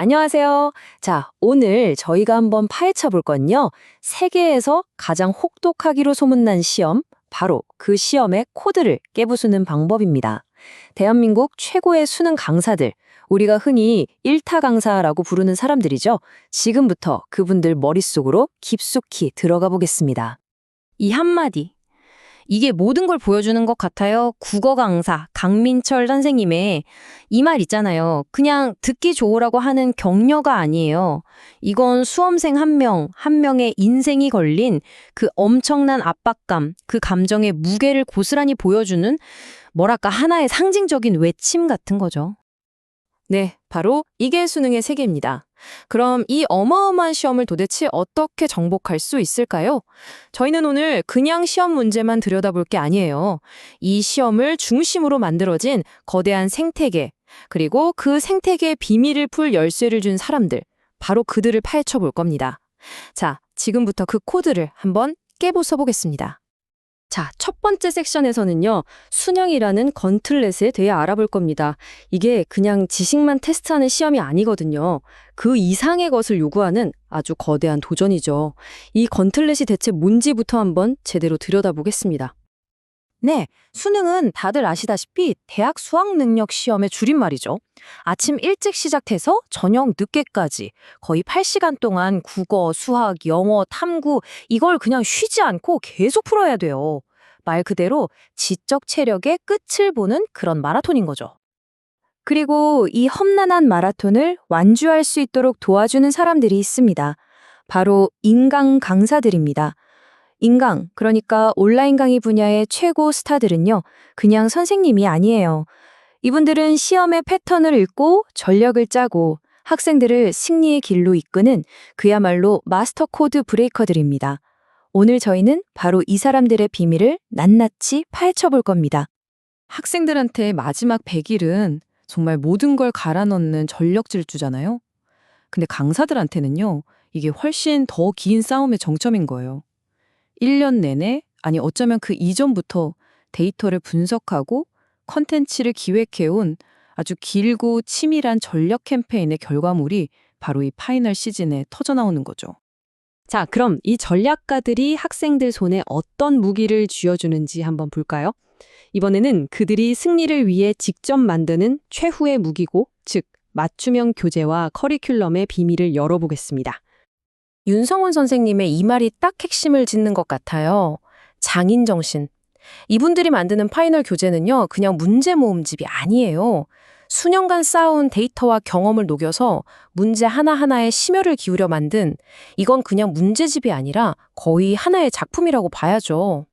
안녕하세요. 자, 오늘 저희가 한번 파헤쳐 볼 건요. 세계에서 가장 혹독하기로 소문난 시험, 바로 그 시험의 코드를 깨부수는 방법입니다. 대한민국 최고의 수능 강사들, 우리가 흔히 일타 강사라고 부르는 사람들이죠. 지금부터 그분들 머릿속으로 깊숙이 들어가 보겠습니다. 이 한마디. 이게 모든 걸 보여주는 것 같아요. 국어 강사 강민철 선생님의 이 말 있잖아요. 그냥 듣기 좋으라고 하는 격려가 아니에요. 이건 수험생 한 명, 한 명의 인생이 걸린 그 엄청난 압박감, 그 감정의 무게를 고스란히 보여주는 뭐랄까 하나의 상징적인 외침 같은 거죠. 네, 바로 이게 수능의 세계입니다. 그럼 이 어마어마한 시험을 도대체 어떻게 정복할 수 있을까요? 저희는 오늘 그냥 시험 문제만 들여다볼 게 아니에요. 이 시험을 중심으로 만들어진 거대한 생태계, 그리고 그 생태계의 비밀을 풀 열쇠를 준 사람들, 바로 그들을 파헤쳐 볼 겁니다. 자, 지금부터 그 코드를 한번 깨부숴 보겠습니다. 자, 첫 번째 섹션에서는요, 순영이라는 건틀렛에 대해 알아볼 겁니다. 이게 그냥 지식만 테스트하는 시험이 아니거든요. 그 이상의 것을 요구하는 아주 거대한 도전이죠. 이 건틀렛이 대체 뭔지부터 한번 제대로 들여다보겠습니다. 네, 수능은 다들 아시다시피 대학 수학 능력 시험의 줄임말이죠. 아침 일찍 시작해서 저녁 늦게까지 거의 8시간 동안 국어, 수학, 영어, 탐구 이걸 그냥 쉬지 않고 계속 풀어야 돼요. 말 그대로 지적 체력의 끝을 보는 그런 마라톤인 거죠. 그리고 이 험난한 마라톤을 완주할 수 있도록 도와주는 사람들이 있습니다. 바로 인강 강사들입니다. 인강, 그러니까 온라인 강의 분야의 최고 스타들은요, 그냥 선생님이 아니에요. 이분들은 시험의 패턴을 읽고 전력을 짜고 학생들을 승리의 길로 이끄는 그야말로 마스터 코드 브레이커들입니다. 오늘 저희는 바로 이 사람들의 비밀을 낱낱이 파헤쳐 볼 겁니다. 학생들한테 마지막 100일은 정말 모든 걸 갈아 넣는 전력 질주잖아요. 근데 강사들한테는요, 이게 훨씬 더 긴 싸움의 정점인 거예요. 1년 내내, 아니 어쩌면 그 이전부터 데이터를 분석하고 컨텐츠를 기획해온 아주 길고 치밀한 전력 캠페인의 결과물이 바로 이 파이널 시즌에 터져나오는 거죠. 자, 그럼 이 전략가들이 학생들 손에 어떤 무기를 쥐어주는지 한번 볼까요? 이번에는 그들이 승리를 위해 직접 만드는 최후의 무기고, 즉, 맞춤형 교재와 커리큘럼의 비밀을 열어보겠습니다. 윤성훈 선생님의 이 말이 딱 핵심을 짚는 것 같아요. 장인 정신. 이분들이 만드는 파이널 교재는요, 그냥 문제 모음집이 아니에요. 수년간 쌓아온 데이터와 경험을 녹여서 문제 하나하나에 심혈을 기울여 만든 이건 그냥 문제집이 아니라 거의 하나의 작품이라고 봐야죠.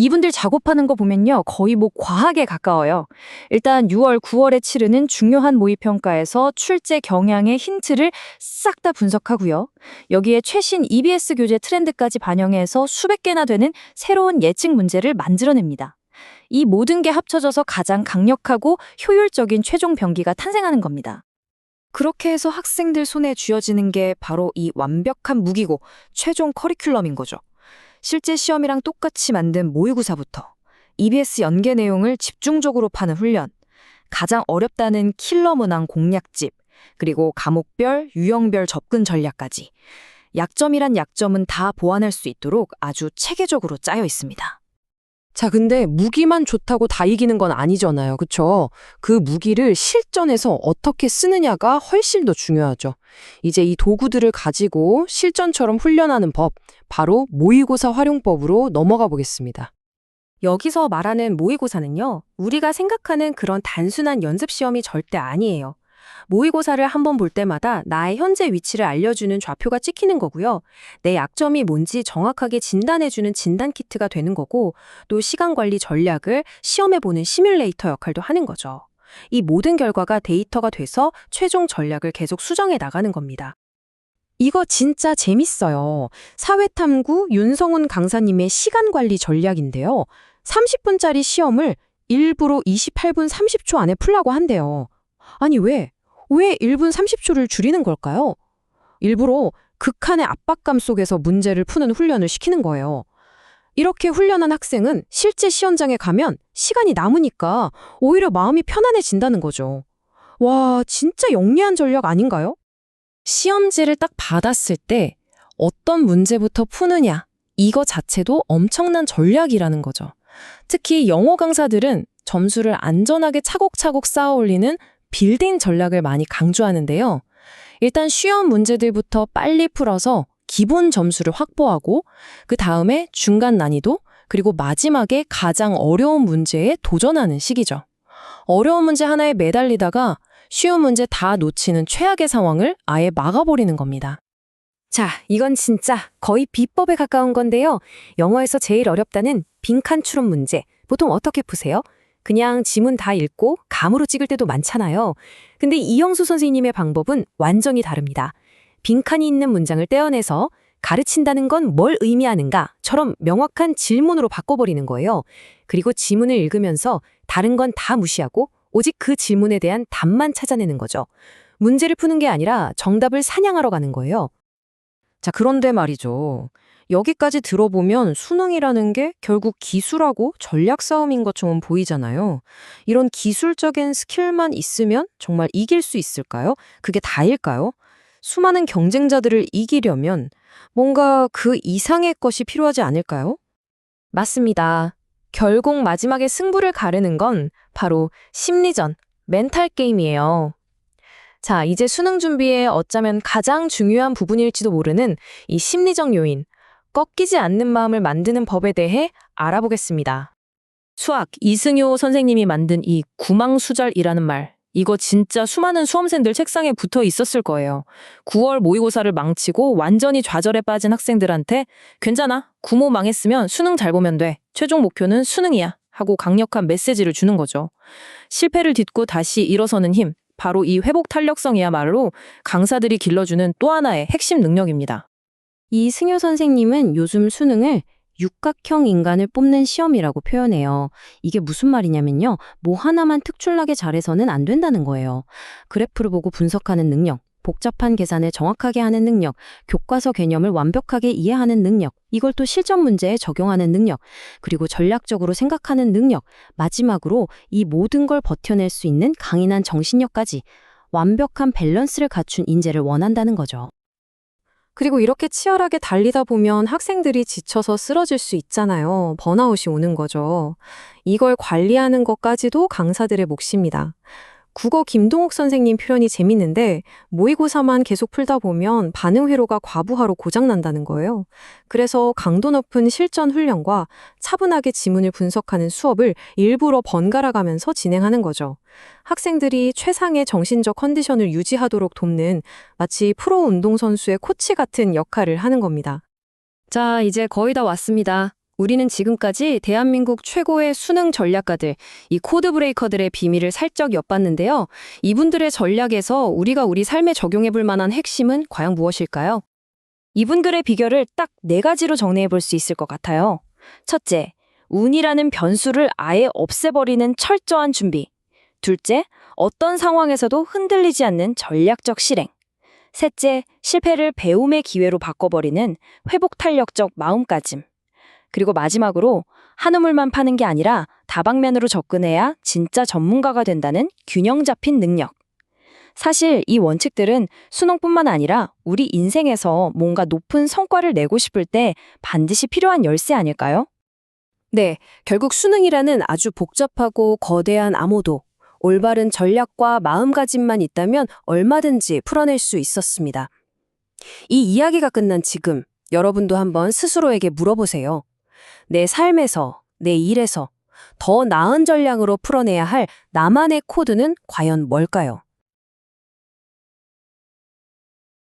이분들 작업하는 거 보면요. 거의 뭐 과학에 가까워요. 일단 6월, 9월에 치르는 중요한 모의평가에서 출제 경향의 힌트를 싹 다 분석하고요. 여기에 최신 EBS 교재 트렌드까지 반영해서 수백 개나 되는 새로운 예측 문제를 만들어냅니다. 이 모든 게 합쳐져서 가장 강력하고 효율적인 최종 병기가 탄생하는 겁니다. 그렇게 해서 학생들 손에 쥐어지는 게 바로 이 완벽한 무기고 최종 커리큘럼인 거죠. 실제 시험이랑 똑같이 만든 모의고사부터 EBS 연계 내용을 집중적으로 파는 훈련, 가장 어렵다는 킬러 문항 공략집, 그리고 과목별, 유형별 접근 전략까지 약점이란 약점은 다 보완할 수 있도록 아주 체계적으로 짜여 있습니다. 자, 근데 무기만 좋다고 다 이기는 건 아니잖아요. 그쵸? 그 무기를 실전에서 어떻게 쓰느냐가 훨씬 더 중요하죠. 이제 이 도구들을 가지고 실전처럼 훈련하는 법, 바로 모의고사 활용법으로 넘어가 보겠습니다. 여기서 말하는 모의고사는요, 우리가 생각하는 그런 단순한 연습 시험이 절대 아니에요. 모의고사를 한 번 볼 때마다 나의 현재 위치를 알려주는 좌표가 찍히는 거고요. 내 약점이 뭔지 정확하게 진단해주는 진단 키트가 되는 거고, 또 시간 관리 전략을 시험해보는 시뮬레이터 역할도 하는 거죠. 이 모든 결과가 데이터가 돼서 최종 전략을 계속 수정해 나가는 겁니다. 이거 진짜 재밌어요. 사회탐구 윤성훈 강사님의 시간 관리 전략인데요. 30분짜리 시험을 일부러 28분 30초 안에 풀라고 한대요. 아니 왜? 왜 1분 30초를 줄이는 걸까요? 일부러 극한의 압박감 속에서 문제를 푸는 훈련을 시키는 거예요. 이렇게 훈련한 학생은 실제 시험장에 가면 시간이 남으니까 오히려 마음이 편안해진다는 거죠. 와, 진짜 영리한 전략 아닌가요? 시험지를 딱 받았을 때 어떤 문제부터 푸느냐, 이거 자체도 엄청난 전략이라는 거죠. 특히 영어 강사들은 점수를 안전하게 차곡차곡 쌓아 올리는 빌딩 전략을 많이 강조하는데요. 일단 쉬운 문제들부터 빨리 풀어서 기본 점수를 확보하고 그 다음에 중간 난이도 그리고 마지막에 가장 어려운 문제에 도전하는 시기죠. 어려운 문제 하나에 매달리다가 쉬운 문제 다 놓치는 최악의 상황을 아예 막아버리는 겁니다. 자, 이건 진짜 거의 비법에 가까운 건데요. 영어에서 제일 어렵다는 빈칸 추론 문제. 보통 어떻게 푸세요? 그냥 지문 다 읽고 감으로 찍을 때도 많잖아요. 근데 이영수 선생님의 방법은 완전히 다릅니다. 빈칸이 있는 문장을 떼어내서 가르친다는 건 뭘 의미하는가?처럼 명확한 질문으로 바꿔버리는 거예요. 그리고 지문을 읽으면서 다른 건 다 무시하고 오직 그 질문에 대한 답만 찾아내는 거죠. 문제를 푸는 게 아니라 정답을 사냥하러 가는 거예요. 자, 그런데 말이죠. 여기까지 들어보면 수능이라는 게 결국 기술하고 전략 싸움인 것처럼 보이잖아요. 이런 기술적인 스킬만 있으면 정말 이길 수 있을까요? 그게 다일까요? 수많은 경쟁자들을 이기려면 뭔가 그 이상의 것이 필요하지 않을까요? 맞습니다. 결국 마지막에 승부를 가르는 건 바로 심리전, 멘탈 게임이에요. 자, 이제 수능 준비에 어쩌면 가장 중요한 부분일지도 모르는 이 심리적 요인, 꺾이지 않는 마음을 만드는 법에 대해 알아보겠습니다. 수학 이승효 선생님이 만든 이 구망수절이라는 말. 이거 진짜 수많은 수험생들 책상에 붙어 있었을 거예요. 9월 모의고사를 망치고 완전히 좌절에 빠진 학생들한테 괜찮아. 구모 망했으면 수능 잘 보면 돼. 최종 목표는 수능이야. 하고 강력한 메시지를 주는 거죠. 실패를 딛고 다시 일어서는 힘. 바로 이 회복 탄력성이야말로 강사들이 길러주는 또 하나의 핵심 능력입니다. 이 승효 선생님은 요즘 수능을 육각형 인간을 뽑는 시험이라고 표현해요. 이게 무슨 말이냐면요. 뭐 하나만 특출나게 잘해서는 안 된다는 거예요. 그래프를 보고 분석하는 능력, 복잡한 계산을 정확하게 하는 능력, 교과서 개념을 완벽하게 이해하는 능력, 이걸 또 실전 문제에 적용하는 능력, 그리고 전략적으로 생각하는 능력, 마지막으로 이 모든 걸 버텨낼 수 있는 강인한 정신력까지 완벽한 밸런스를 갖춘 인재를 원한다는 거죠. 그리고 이렇게 치열하게 달리다 보면 학생들이 지쳐서 쓰러질 수 있잖아요. 번아웃이 오는 거죠. 이걸 관리하는 것까지도 강사들의 몫입니다. 국어 김동욱 선생님 표현이 재밌는데 모의고사만 계속 풀다 보면 반응 회로가 과부하로 고장난다는 거예요. 그래서 강도 높은 실전 훈련과 차분하게 지문을 분석하는 수업을 일부러 번갈아 가면서 진행하는 거죠. 학생들이 최상의 정신적 컨디션을 유지하도록 돕는 마치 프로 운동선수의 코치 같은 역할을 하는 겁니다. 자, 이제 거의 다 왔습니다. 우리는 지금까지 대한민국 최고의 수능 전략가들, 이 코드 브레이커들의 비밀을 살짝 엿봤는데요. 이분들의 전략에서 우리가 우리 삶에 적용해 볼 만한 핵심은 과연 무엇일까요? 이분들의 비결을 딱 네 가지로 정리해 볼 수 있을 것 같아요. 첫째, 운이라는 변수를 아예 없애버리는 철저한 준비. 둘째, 어떤 상황에서도 흔들리지 않는 전략적 실행. 셋째, 실패를 배움의 기회로 바꿔버리는 회복 탄력적 마음가짐. 그리고 마지막으로 한우물만 파는 게 아니라 다방면으로 접근해야 진짜 전문가가 된다는 균형 잡힌 능력. 사실 이 원칙들은 수능뿐만 아니라 우리 인생에서 뭔가 높은 성과를 내고 싶을 때 반드시 필요한 열쇠 아닐까요? 네, 결국 수능이라는 아주 복잡하고 거대한 암호도 올바른 전략과 마음가짐만 있다면 얼마든지 풀어낼 수 있었습니다. 이 이야기가 끝난 지금 여러분도 한번 스스로에게 물어보세요. 내 삶에서, 내 일에서 더 나은 전략으로 풀어내야 할 나만의 코드는 과연 뭘까요?